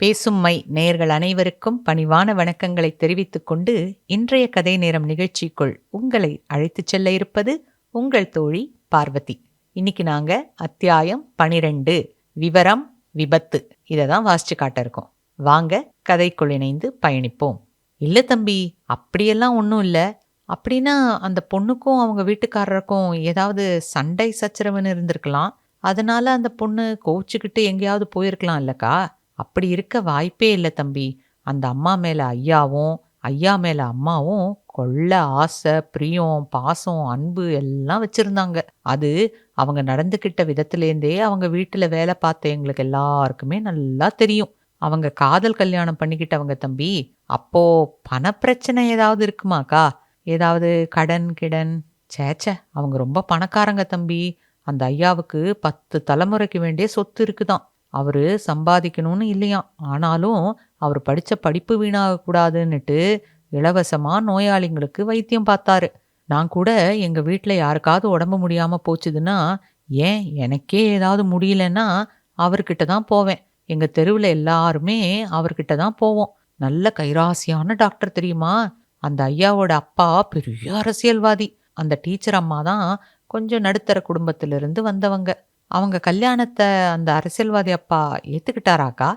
பேசும் மை நேயர்கள் அனைவருக்கும் பணிவான வணக்கங்களை தெரிவித்துக் கொண்டு இன்றைய கதை நேரம் நிகழ்ச்சிக்குள் உங்களை அழைத்துச் செல்ல இருப்பது உங்கள் தோழி பார்வதி. இன்னைக்கு நாங்க அத்தியாயம் பனிரெண்டு விவரம் விபத்து. இதை தான் வாசிச்சு காட்ட இருக்கோம். வாங்க கதைக்குள் இணைந்து பயணிப்போம். இல்ல தம்பி அப்படியெல்லாம் ஒன்றும் இல்லை. அப்படின்னா அந்த பொண்ணுக்கும் அவங்க வீட்டுக்காரருக்கும் ஏதாவது சண்டை சச்சரவுன்னு இருந்திருக்கலாம். அதனால அந்த பொண்ணு கோவிச்சுக்கிட்டு எங்கேயாவது போயிருக்கலாம் இல்லக்கா அப்படி இருக்க வாய்ப்பே இல்லை தம்பி. அந்த அம்மா மேல ஐயாவும் ஐயா மேல அம்மாவும் கொள்ள ஆசை பிரியம் பாசம் அன்பு எல்லாம் வச்சிருந்தாங்க. அது அவங்க நடந்துக்கிட்ட விதத்துலேருந்தே அவங்க வீட்டுல வேலை பார்த்த எங்களுக்கு எல்லாருக்குமே நல்லா தெரியும். அவங்க காதல் கல்யாணம் பண்ணிக்கிட்டவங்க தம்பி அப்போ பணப்பிரச்சனை ஏதாவது இருக்குமாக்கா ஏதாவது கடன் கிடன்? சேச்சே அவங்க ரொம்ப பணக்காரங்க தம்பி. அந்த ஐயாவுக்கு பத்து தலைமுறைக்கு வேண்டிய சொத்து இருக்குதாம் அவர் சம்பாதிக்கணும்னு இல்லையாம். ஆனாலும் அவர் படித்த படிப்பு வீணாகக்கூடாதுன்னுட்டு இலவசமாக நோயாளிங்களுக்கு வைத்தியம் பார்த்தாரு. நான் கூட எங்கள் வீட்டில் யாருக்காவது உடம்பு முடியாமல் போச்சுதுன்னா ஏன் எனக்கே ஏதாவது முடியலன்னா அவர்கிட்ட தான் போவேன். எங்கள் தெருவில் எல்லாருமே அவர்கிட்ட தான் போவோம். நல்ல கைராசியான டாக்டர் தெரியுமா? அந்த ஐயாவோட அப்பா பெரிய அரசியல்வாதி. அந்த டீச்சர் அம்மா தான் கொஞ்சம் நடுத்தர குடும்பத்திலிருந்து வந்தவங்க. அவங்க கல்யாணத்தை அந்த அரசியல்வாதி அப்பா ஏத்துக்கிட்டாராக்கா?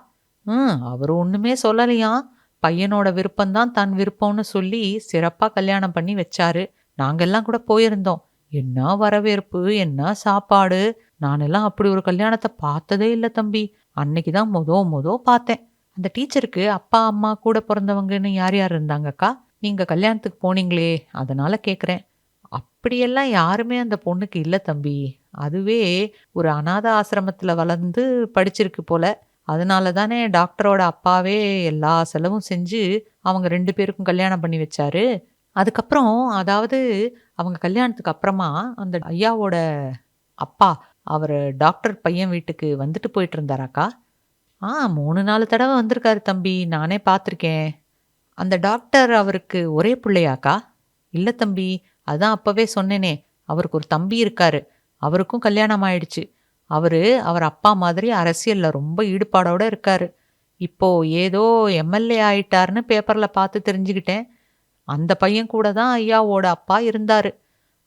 ம் அவர் ஒண்ணுமே சொல்லலையாம் பையனோட விருப்பம்தான் தன் விருப்பம்னு சொல்லி சிறப்பா கல்யாணம் பண்ணி வச்சாரு. நாங்கெல்லாம் கூட போயிருந்தோம். என்ன வரவேற்பு என்ன சாப்பாடு? நானெல்லாம் அப்படி ஒரு கல்யாணத்தை பார்த்ததே இல்லை தம்பி. அன்னைக்கு தான் மொதோ மொதோ பார்த்தேன். அந்த டீச்சருக்கு அப்பா அம்மா கூட பிறந்தவங்கன்னு யார் யார் இருந்தாங்கக்கா? நீங்க கல்யாணத்துக்கு போனீங்களே அதனால கேட்குறேன் அப்படியெல்லாம் யாருமே அந்த பொண்ணுக்கு இல்லை தம்பி. அதுவே ஒரு அனாத ஆசிரமத்தில் வளர்ந்து படிச்சிருக்கு போல. அதனால தானே டாக்டரோட அப்பாவே எல்லா செலவும் செஞ்சு அவங்க ரெண்டு பேருக்கும் கல்யாணம் பண்ணி வச்சாரு. அதுக்கப்புறம் அதாவது அவங்க கல்யாணத்துக்கு அப்புறமா அந்த ஐயாவோட அப்பா அவர் டாக்டர் பையன் வீட்டுக்கு வந்துட்டு போயிட்டு இருந்தாராக்கா ஆ மூணு நாலு தடவை வந்திருக்காரு தம்பி நானே பார்த்துருக்கேன் அந்த டாக்டர் அவருக்கு ஒரே பிள்ளையாக்கா? இல்லை தம்பி அதான் அப்போவே சொன்னேனே அவருக்கு ஒரு தம்பி இருக்காரு. அவருக்கும் கல்யாணம் ஆயிடுச்சு அவரு அவர் அப்பா மாதிரி அரசியல்ல ரொம்ப ஈடுபாடோட இருக்காரு. இப்போ ஏதோ எம்எல்ஏ ஆயிட்டாருன்னு பேப்பர்ல பார்த்து தெரிஞ்சுக்கிட்டேன். அந்த பையன் கூட தான் ஐயாவோட அப்பா இருந்தாரு.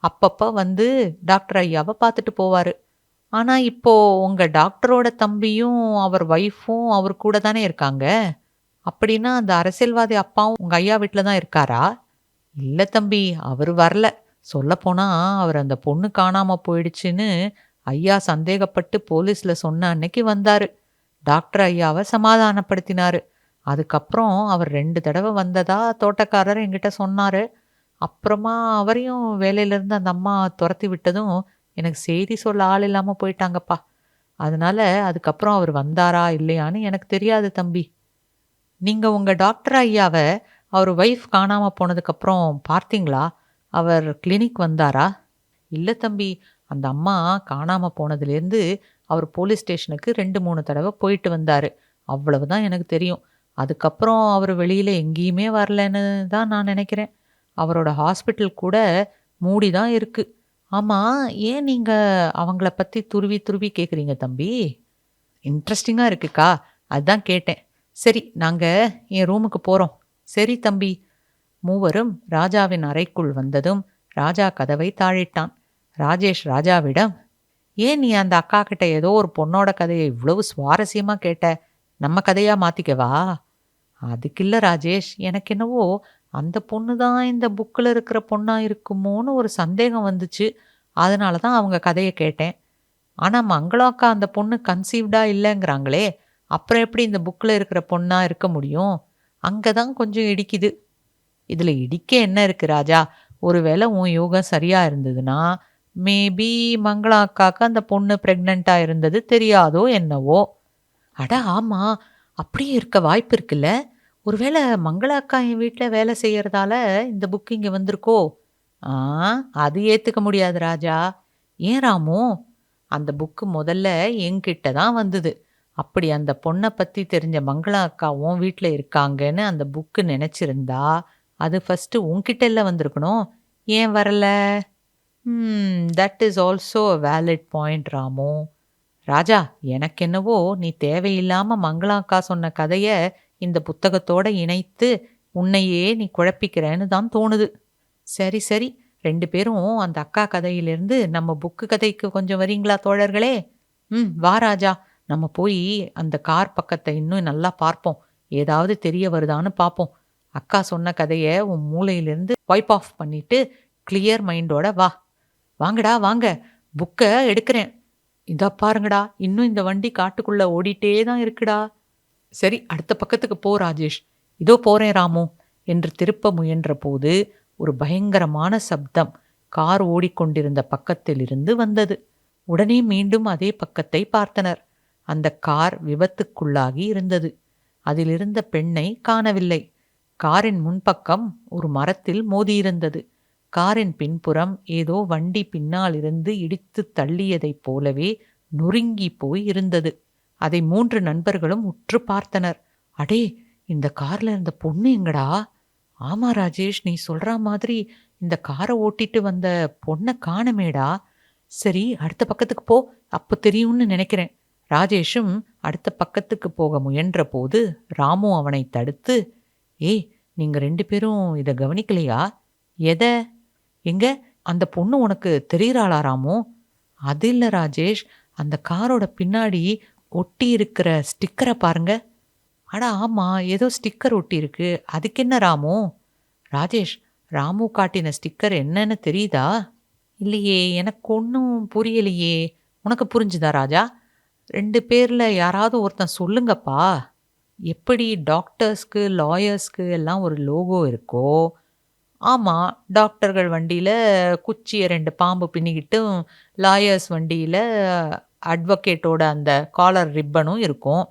அப்பப்ப வந்து டாக்டர் ஐயாவை பார்த்துட்டு போவாரு. ஆனா இப்போ உங்க டாக்டரோட தம்பியும் அவர் ஒய்ஃபும் அவர் கூட தானே இருக்காங்க? அப்படின்னா அந்த அரசியல்வாதி அப்பாவும் உங்க ஐயா வீட்டில் தான் இருக்காரா? இல்லை தம்பி அவர் வரல. சொல்லப்போனால் அவர் அந்த பொண்ணு காணாமல் போயிடுச்சுன்னு ஐயா சந்தேகப்பட்டு போலீஸில் சொன்ன அன்னைக்கு வந்தார். டாக்டர் ஐயாவை சமாதானப்படுத்தினார். அதுக்கப்புறம் அவர் ரெண்டு தடவை வந்ததா தோட்டக்காரர் என்கிட்ட சொன்னார். அப்புறமா அவரையும் வேலையிலேருந்து அந்த அம்மா துரத்தி விட்டதும் எனக்கு செய்தி சொல்ல ஆள் இல்லாமல் போயிட்டாங்கப்பா. அதனால அதுக்கப்புறம் அவர் வந்தாரா இல்லையான்னு எனக்கு தெரியாது தம்பி. நீங்கள் உங்கள் டாக்டர் ஐயாவை அவர் ஒய்ஃப் காணாமல் போனதுக்கப்புறம் பார்த்தீங்களா? அவர் கிளினிக் வந்தாரா? இல்லை தம்பி அந்த அம்மா காணாமல் போனதுலேருந்து அவர் போலீஸ் ஸ்டேஷனுக்கு ரெண்டு மூணு தடவை போயிட்டு அவ்வளோ தான் எனக்கு தெரியும். அதுக்கப்புறம் அவர் வெளியில் எங்கேயுமே வரலன்னு தான் நான் நினைக்கிறேன். அவரோட ஹாஸ்பிட்டல் கூட மூடி தான் இருக்குது ஆமாம் ஏன் நீங்கள் அவங்கள பற்றி துருவி துருவி கேட்குறீங்க தம்பி? இன்ட்ரெஸ்டிங்காக இருக்குக்கா. அதுதான் கேட்டேன். சரி நாங்கள் என் ரூமுக்கு போகிறோம் சரி தம்பி மூவரும் ராஜாவின் அறைக்குள் வந்ததும் ராஜா கதவை தாழிட்டான். ராஜேஷ் ராஜாவிடம் ஏன் நீ அந்த அக்கா கிட்ட ஏதோ ஒரு பொண்ணோட கதையை இவ்வளவு சுவாரஸ்யமா கேட்ட? நம்ம கதையா மாத்திக்கவா? அதுக்கில்ல ராஜேஷ் எனக்கு என்னவோ அந்த பொண்ணு தான் இந்த புக்கில் இருக்கிற பொண்ணா இருக்குமோன்னு ஒரு சந்தேகம் வந்துச்சு. அதனால தான் அவங்க கதையை கேட்டேன். ஆனால் மங்களம் அக்கா அந்த பொண்ணு கன்சீவ்டா இல்லைங்கிறாங்களே அப்புறம் எப்படி இந்த புக்கில் இருக்கிற பொண்ணா இருக்க முடியும்? அங்கே தான் கொஞ்சம் இடிக்குது. இதில் இடிக்க என்ன இருக்கு ராஜா? ஒருவேளை உன் யோகம் சரியாக இருந்ததுன்னா மேபி மங்களா அக்காக்கு அந்த பொண்ணு ப்ரெக்னெண்ட்டாக இருந்தது தெரியாதோ என்னவோ. அட ஆமாம் அப்படியே இருக்க வாய்ப்பு இருக்குல்ல. ஒருவேளை மங்களா அக்கா என் வீட்டில் வேலை செய்கிறதால இந்த புக் இங்கே வந்திருக்கோ? ஆ அது ஏற்றுக்க முடியாது ராஜா. ஏன் ராமு? அந்த புக்கு முதல்ல என்கிட்ட தான் வந்தது. அப்படி அந்த பொண்ணை பற்றி தெரிஞ்ச மங்களா அக்கா உன் வீட்டில் இருக்காங்கன்னு அந்த புக்கு நினச்சிருந்தா அது ஃபஸ்ட்டு உன்கிட்ட இல்லை வந்திருக்கணும். ஏன் வரல? That is also valid point Ramu. Raja எனக்கென்னவோ நீ தேவையில்லாமல் மங்களாக்கா சொன்ன கதையை இந்த புத்தகத்தோடு இணைத்து உன்னையே நீ குழப்பிக்கிறேன்னு தான் தோணுது. சரி சரி ரெண்டு பேரும் அந்த அக்கா கதையிலிருந்து நம்ம புக்கு கதைக்கு கொஞ்சம் வரீங்களா தோழர்களே? ம் வா ராஜா நம்ம போய் அந்த கார் பக்கத்தை இன்னும் நல்லா பார்ப்போம். ஏதாவது தெரிய வருதான்னு பார்ப்போம். அக்கா சொன்ன கதையை உன் மூளையிலிருந்து வைப் ஆஃப் பண்ணிட்டு கிளியர் மைண்டோட வா. வாங்கடா வாங்க. புக்கை எடுக்கிறேன். இதா பாருங்கடா இன்னும் இந்த வண்டி காட்டுக்குள்ள ஓடிட்டே தான் இருக்குடா. சரி அடுத்த பக்கத்துக்கு போ ராஜேஷ். இதோ போறேன் ராமு என்று திருப்ப முயன்ற போது ஒரு பயங்கரமான சப்தம் கார் ஓடிக்கொண்டிருந்த பக்கத்திலிருந்து வந்தது. உடனே மீண்டும் அதே பக்கத்தை பார்த்தனர். அந்த கார் விபத்துக்குள்ளாகி இருந்தது. அதிலிருந்த பெண்ணை காணவில்லை. காரின் முன்பக்கம் ஒரு மரத்தில் மோதியிருந்தது. காரின் பின்புறம் ஏதோ வண்டி பின்னாலிருந்து இடித்து தள்ளியதைப் போலவே நொறுங்கி போய் இருந்தது. அதை மூன்று நண்பர்களும் உற்று பார்த்தனர். அடே இந்த கார்ல இருந்த பொண்ணு எங்கடா? ஆமா ராஜேஷ் நீ சொல்ற மாதிரி இந்த காரை ஓட்டிட்டு வந்த பொண்ணை காணமேடா. சரி அடுத்த பக்கத்துக்கு போ அப்போ தெரியும்னு நினைக்கிறேன். ராஜேஷும் அடுத்த பக்கத்துக்கு போக முயன்ற போது ராமு அவனை தடுத்து ஏய் நீங்க ரெண்டு பேரும் இதை கவனிக்கலையா? எதை? எங்க? அந்த பொண்ணு உனக்கு தெரியறாளா ராமு அது இல்லை ராஜேஷ் அந்த காரோட பின்னாடி ஒட்டி இருக்கிற ஸ்டிக்கரை பாருங்க. அட ஆமா ஏதோ ஸ்டிக்கர் ஒட்டி இருக்கு. அதுக்கு என்ன ராமு? ராஜேஷ் ராமு காட்டின ஸ்டிக்கர் என்னன்னு தெரியுதா? இல்லையே எனக்கு ஒன்றும் புரியலையே. உனக்கு புரிஞ்சுதா ராஜா? ரெண்டு பேரில் யாராவது ஒருத்தன் சொல்லுங்கப்பா. எப்படி டாக்டர்ஸ்க்கு லாயர்ஸ்க்கு எல்லாம் ஒரு லோகோ இருக்கோ ஆமாம் டாக்டர்கள் வண்டியில் குச்சியை ரெண்டு பாம்பு பின்னிக்கிட்டும் லாயர்ஸ் வண்டியில் அட்வொகேட்டோட அந்த காலர் ரிப்பனும் இருக்கும்.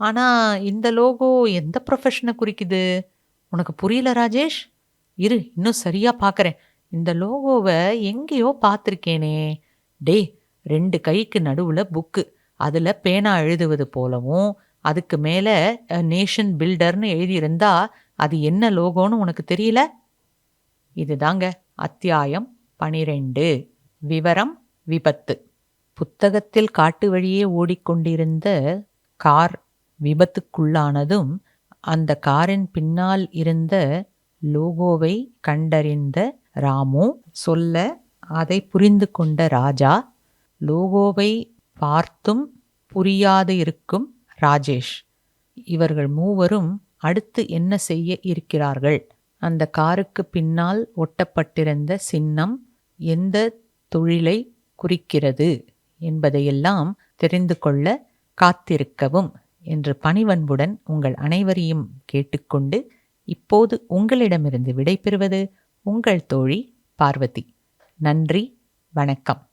ஆனால் இந்த லோகோ எந்த ப்ரொஃபஷனை குறிக்குது? உனக்கு புரியல ராஜேஷ்? இரு இன்னும் சரியாக பார்க்குறேன் இந்த லோகோவை எங்கேயோ பார்த்துருக்கேனே டே ரெண்டு கைக்கு நடுவில் புக்கு. அதில் பேனா எழுதுவது போலவும் அதுக்கு மேலே நேஷன் பில்டர்னு எழுதியிருந்தா அது என்ன லோகோன்னு உனக்கு தெரியல? இதுதாங்க. அத்தியாயம் பனிரெண்டு. விவரம் விபத்து. புத்தகத்தில் காட்டு வழியே ஓடிக்கொண்டிருந்த கார் விபத்துக்குள்ளானதும் அந்த காரின் பின்னால் இருந்த லோகோவை கண்டறிந்த ராமு சொல்ல அதை புரிந்து கொண்ட ராஜா லோகோவை பார்த்தும் புரியாது இருக்கும் ராஜேஷ் இவர்கள் மூவரும் அடுத்து என்ன செய்ய இருக்கிறார்கள்? அந்த காருக்கு பின்னால் ஒட்டப்பட்டிருந்த சின்னம் எந்த தொழிலை குறிக்கிறது என்பதையெல்லாம் தெரிந்து கொள்ள காத்திருக்கவும் என்று பணிவன்புடன் உங்கள் அனைவரையும் கேட்டுக்கொண்டு இப்போது உங்களிடமிருந்து விடைபெறுவது உங்கள் தோழி பார்வதி. நன்றி வணக்கம்.